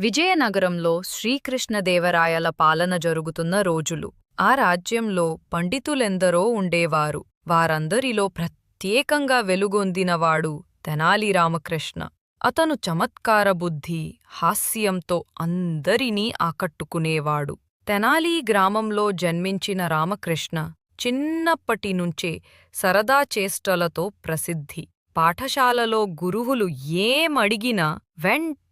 విజయనగరంలో శ్రీకృష్ణదేవరాయల పాలన జరుగుతున్న రోజులు. ఆ రాజ్యంలో పండితులెందరో ఉండేవారు. వారందరిలో ప్రత్యేకంగా వెలుగొందినవాడు తెనాలి రామకృష్ణ. అతను చమత్కార బుద్ధి హాస్యంతో అందరినీ ఆకట్టుకునేవాడు. తెనాలి గ్రామంలో జన్మించిన రామకృష్ణ చిన్నప్పటినుంచే సరదా చేష్టలతో ప్రసిద్ధి. పాఠశాలలో గురువులు ఏమడిగినా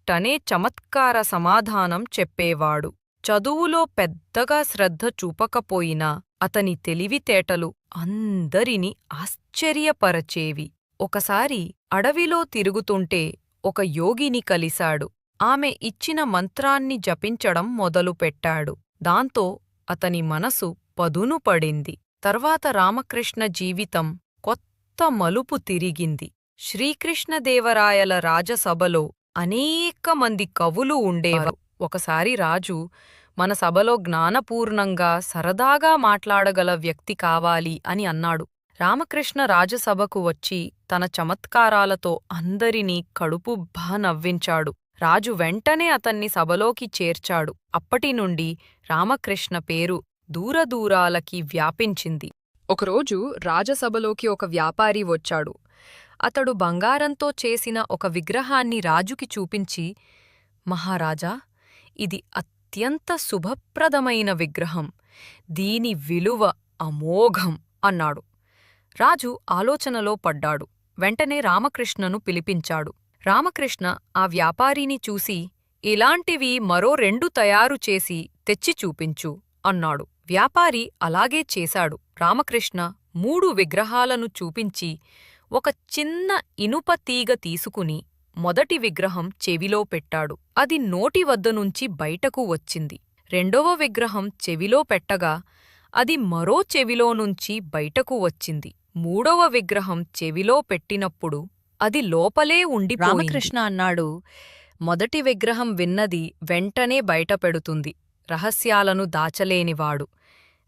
వెంటనే చమత్కార సమాధానం చెప్పేవాడు. చదువులో పెద్దగా శ్రద్ధ చూపకపోయినా అతని తెలివితేటలు అందరినీ ఆశ్చర్యపరచేవి. ఒకసారి అడవిలో తిరుగుతుంటే ఒక యోగిని కలిశాడు. ఆమె ఇచ్చిన మంత్రాన్ని జపించడం మొదలుపెట్టాడు. దాంతో అతని మనసు పదును పడింది. తర్వాత రామకృష్ణ జీవితం కొత్త మలుపు తిరిగింది. శ్రీకృష్ణదేవరాయల రాజసభలో అనేక మంది కవులు ఉండేవారు. ఒకసారి రాజు మన సభలో జ్ఞానపూర్ణంగా సరదాగా మాట్లాడగల వ్యక్తి కావాలి అని అన్నాడు. రామకృష్ణ రాజసభకు వచ్చి తన చమత్కారాలతో అందరినీ కడుపు నవ్వించాడు. రాజు వెంటనే అతన్ని సభలోకి చేర్చాడు. అప్పటినుండి రామకృష్ణ పేరు దూరదూరాలకి వ్యాపించింది. ఒకరోజు రాజసభలోకి ఒక వ్యాపారి వచ్చాడు. అతడు బంగారంతో చేసిన ఒక విగ్రహాన్ని రాజుకి చూపించి మహారాజా ఇది అత్యంత శుభప్రదమైన విగ్రహం. దీని విలువ అమోఘం అన్నాడు. రాజు ఆలోచనలో పడ్డాడు. వెంటనే రామకృష్ణను పిలిపించాడు. రామకృష్ణ ఆ వ్యాపారిని చూసి ఇలాంటివి మరో రెండు తయారు చేసి తెచ్చి చూపించు అన్నాడు. వ్యాపారి అలాగే చేశాడు. రామకృష్ణ మూడు విగ్రహాలను చూపించి ఒక చిన్న ఇనుప తీగ తీసుకుని మొదటి విగ్రహం చెవిలో పెట్టాడు. అది నోటి వద్దనుంచి బయటకు వచ్చింది. రెండవ విగ్రహం చెవిలో పెట్టగా అది మరో చెవిలో నుంచి బయటకు వచ్చింది. మూడవ విగ్రహం చెవిలో పెట్టినప్పుడు అది లోపలే ఉండి రామకృష్ణ అన్నాడు మొదటి విగ్రహం విన్నది వెంటనే బయటపెడుతుంది రహస్యాలను దాచలేనివాడు.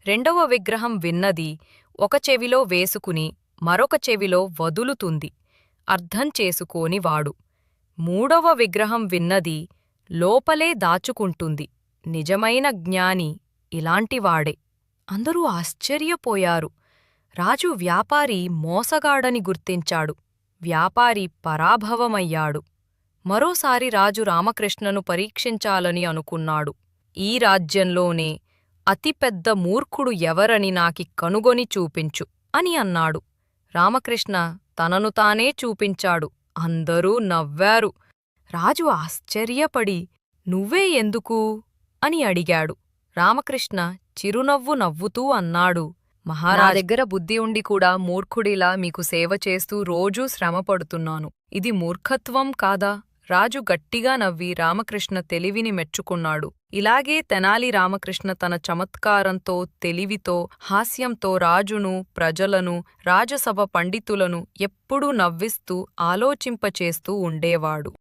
రెండవ విగ్రహం విన్నది ఒక చెవిలో వేసుకుని మరొక చెవిలో వదులుతుంది. అర్థం చేసుకోనివాడు మూడవ విగ్రహం విన్నది లోపలే దాచుకుంటుంది. నిజమైన జ్ఞాని ఇలాంటివాడే. అందరూ ఆశ్చర్యపోయారు. రాజు వ్యాపారి మోసగాడని గుర్తించాడు. వ్యాపారి పరాభవమయ్యాడు. మరోసారి రాజు రామకృష్ణను పరీక్షించాలని అనుకున్నాడు. ఈ రాజ్యంలోనే అతిపెద్ద మూర్ఖుడు ఎవరని నాకి కనుగొని చూపించు అని అన్నాడు. రామకృష్ణ తనను తానే చూపించాడు. అందరూ నవ్వారు. రాజు ఆశ్చర్యపడి నువ్వే ఎందుకు అని అడిగాడు. రామకృష్ణ చిరునవ్వు నవ్వుతూ అన్నాడు మహారా దగ్గర బుద్ధి ఉండి కూడా మూర్ఖుడిలా మీకు సేవ చేస్తూ రోజూ శ్రమపడుతున్నాను. ఇది మూర్ఖత్వం కాదా? రాజు గట్టిగా నవ్వి రామకృష్ణ తెలివిని మెచ్చుకున్నాడు. ఇలాగే తెనాలి రామకృష్ణ తన చమత్కారంతో తెలివితో హాస్యంతో రాజును ప్రజలను రాజసభ పండితులను ఎప్పుడూ నవ్విస్తూ ఆలోచింపచేస్తూ ఉండేవాడు.